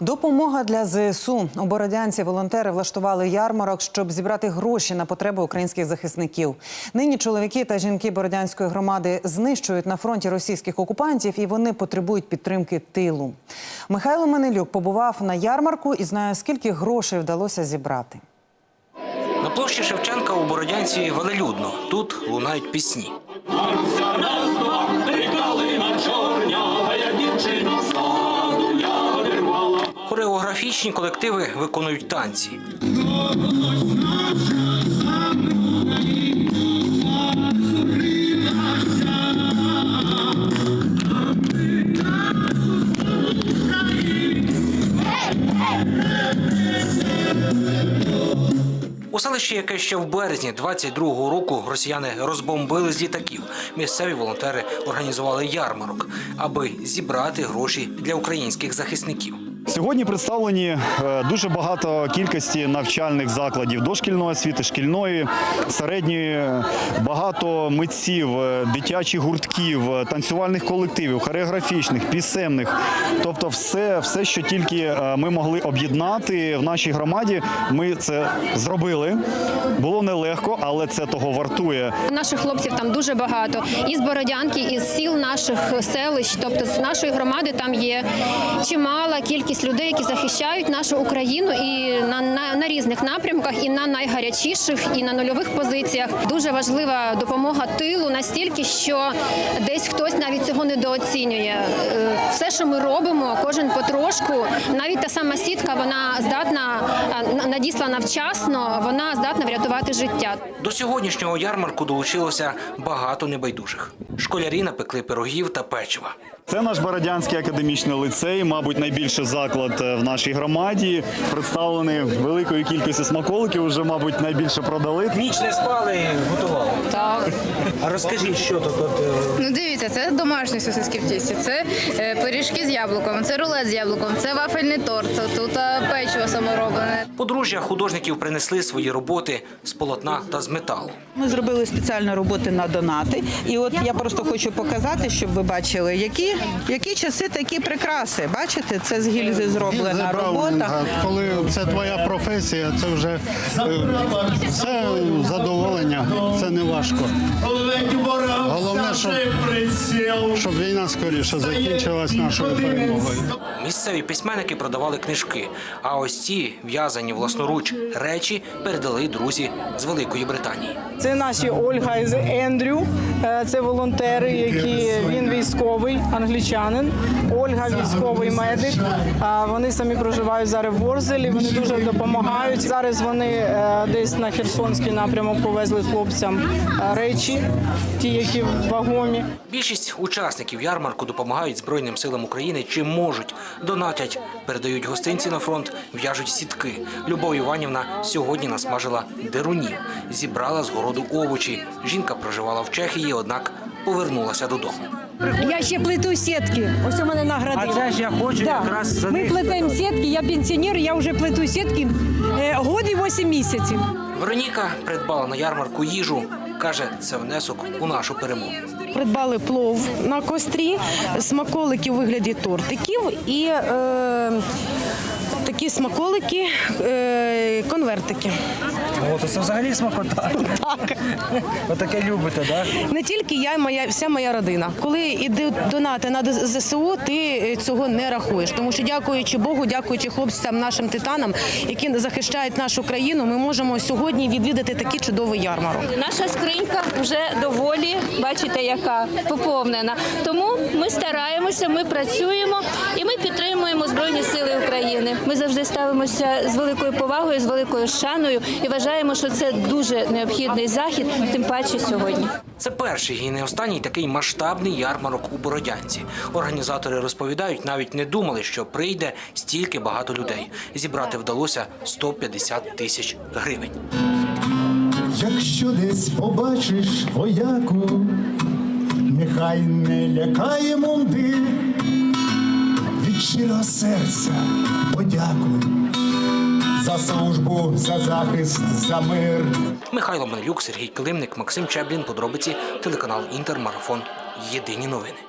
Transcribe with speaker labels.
Speaker 1: Допомога для ЗСУ. У Бородянці волонтери влаштували ярмарок, щоб зібрати гроші на потреби українських захисників. Нині чоловіки та жінки Бородянської громади знищують на фронті російських окупантів і вони потребують підтримки тилу. Михайло Манилюк побував на ярмарку і знає, скільки грошей вдалося зібрати.
Speaker 2: На площі Шевченка у Бородянці велелюдно. Тут лунають пісні. Хореографічні колективи виконують танці. У селищі, яке ще в березні 22-го року росіяни розбомбили з літаків, місцеві волонтери організували ярмарок, аби зібрати гроші для українських захисників.
Speaker 3: Сьогодні представлені е, дуже багато кількості навчальних закладів дошкільної освіти, шкільної, середньої, багато митців, е, дитячих гуртків, е, танцювальних колективів, хореографічних, пісенних. Тобто, все, все, що тільки ми могли об'єднати в нашій громаді, ми це зробили. Було нелегко, але це того вартує.
Speaker 4: Наших хлопців там дуже багато. І з Бородянки, і з сіл наших селищ, тобто з нашої громади там є чимала кількість людей, які захищають нашу Україну і на, на, різних напрямках, і на найгарячіших, і на нульових позиціях. Дуже важлива допомога тилу настільки, що десь хтось навіть цього недооцінює. Е, Все, що ми робимо, кожен потрошку, навіть та сама сітка, вона здатна е, надіслана вчасно, вона здатна врятувати життя.
Speaker 2: До сьогоднішнього ярмарку долучилося багато небайдужих. Школярі напекли пирогів та печива.
Speaker 3: Це наш Бородянський академічний лицей, мабуть, найбільший заклад е, в нашій громаді. Представлений великою кількістю смаколиків. Вже, мабуть, найбільше продали.
Speaker 2: Ніч не спали і готували.
Speaker 5: Так.
Speaker 2: А розкажіть, що тут от, е,
Speaker 5: Ну дивіться, це домашні сосиски в тісті, це е, пиріжки з яблуком, це рулет з яблуком, це вафельний торт, тут е, печиво самороблене.
Speaker 2: подружжя художників принесли свої роботи з полотна та з металу.
Speaker 6: Ми зробили спеціальні роботи на донати, і от я просто хочу показати, щоб ви бачили, які, які часи такі прикраси. Бачите, це з гільзи зроблена
Speaker 7: Гільзи
Speaker 6: робота.
Speaker 7: Браунінга. Коли це твоя професія, це вже е, це задоволення, це не важко. Головне, щоб, щоб війна скоріше закінчилась нашою перемогою.
Speaker 2: Місцеві письменники продавали книжки, а ось ці в'язані власноруч речі передали друзі з Великої Британії.
Speaker 8: Це наші Ольга і Ендрю. Е, Це волонтери, які він військовий англічанин. Ольга військовий медик. Вони самі проживають зараз в Ворзелі. Вони дуже допомагають. Зараз вони е, десь на Херсонський напрямок повезли хлопцям е, речі, ті, які вагомі.
Speaker 2: Більшість учасників ярмарку допомагають Збройним силам України чим можуть. Донатять, передають гостинці на фронт, в'яжуть сітки. Любов Іванівна сьогодні насмажила дерунів, зібрала з городу овочі. Жінка проживала в Чехії, однак повернулася додому.
Speaker 9: Я ще плету сітки. Ось у мене наградили.
Speaker 2: А це ж я хочу
Speaker 9: Да.
Speaker 2: якраз за
Speaker 9: Ми
Speaker 2: них
Speaker 9: плетемо сітки, я пенсіонер, я вже плету сітки е, год і 8 місяців.
Speaker 2: Вероніка придбала на ярмарку їжу. Каже, це внесок у нашу перемогу.
Speaker 10: Придбали плов на кострі, смаколики у вигляді тортиків і е, такі смаколики, е, конвертики.
Speaker 2: О, то це взагалі смакота.
Speaker 10: Так.
Speaker 2: Отаке любите, так?
Speaker 10: Не тільки я, моя вся моя родина. Коли йде донати на ЗСУ, ти е, цього не рахуєш. Тому що дякуючи Богу, дякуючи хлопцям, нашим титанам, які захищають нашу країну, ми можемо сьогодні відвідати такий чудовий ярмарок.
Speaker 11: Наша скринька вже доволі, бачите, яка поповнена. Тому ми стараємося, ми працюємо і ми підтримуємо Збройні Сили України. Ми завжди ставимося з великою повагою, з великою шаною і вважаємо, що це дуже необхідний захід, тим паче сьогодні.
Speaker 2: Це перший і не останній такий масштабний ярмарок у Бородянці. Організатори розповідають, навіть не думали, що прийде стільки багато людей. Зібрати вдалося 150 тисяч гривень.
Speaker 12: Якщо десь побачиш вояку, нехай не лякає мундир, від щирого серця подякуй за службу, за захист, за мир.
Speaker 2: Михайло Манелюк, Сергій Климник, Максим Чеблін. Подробиці телеканал Інтермарафон. Єдині новини.